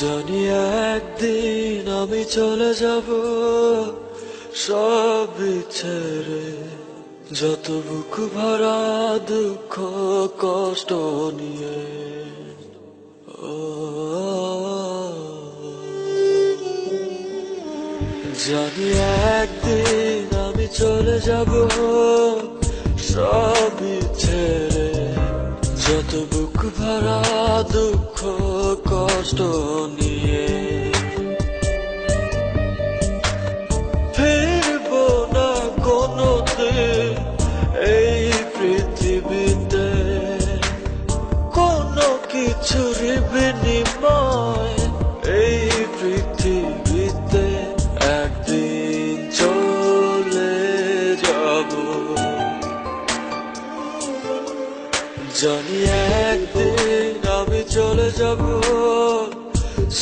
জানি একদিন আমি চলে যাব, সব ছেড়ে। যত বুক ভরা দুঃখ, কষ্ট নিয়ে। জানি একদিন আমি চলে যাব, সব বুক ভরা দুঃখ, কষ্ট নিয়ে ফিরব না কোনো এই পৃথিবীতে। কোনো কিছুর বিনিময় এই পৃথিবীতে একদিন চলে যাব। জানি যাব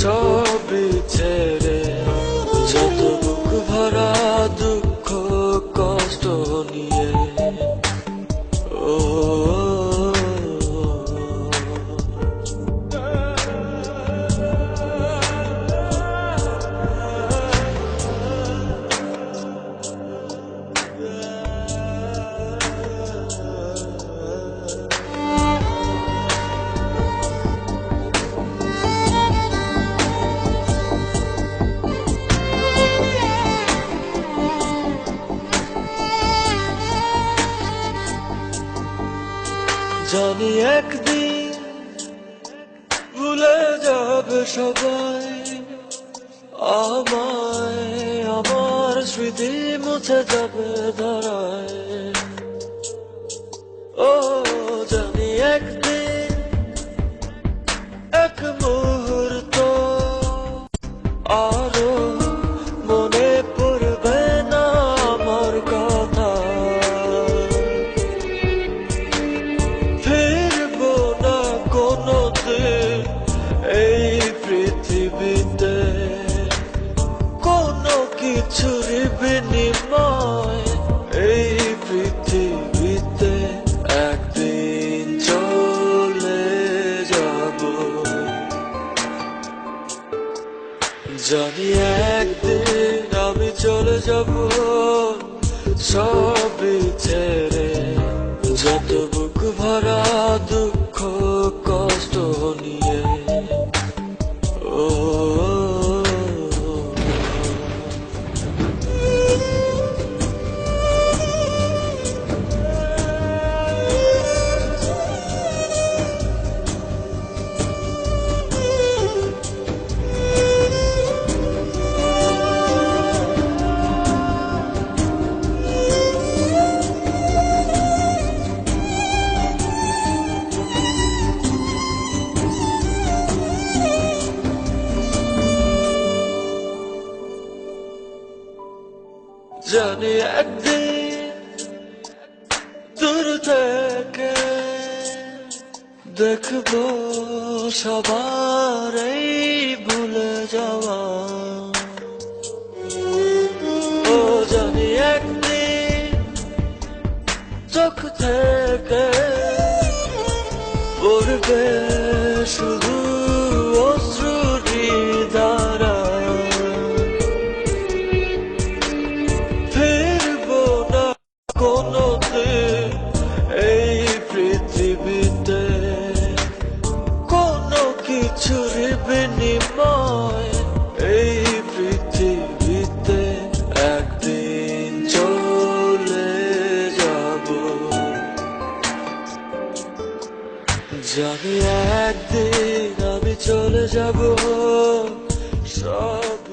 সবই ছেড়ে যত বুক ভরা দুঃখ কষ্ট নিয়ে। ও জানি একদিন ভুলে যাবে সবাই। আমায় আমার স্মৃতি মুছে যাবে ধরায়। বিনিময় এই পৃথিবীতে একদিন চলে যাব। জানি একদিন আমি চলে যাব সবই জানি একদিন দূর থেকে দেখব সবার এই ভুলে যাওয়া। ও জানি একদিন চোখ থেকে পড়বে শুধু বিনিময় এই পৃথিবীতে একদিন চলে যাব। জানি একদিন আমি চলে যাব। সব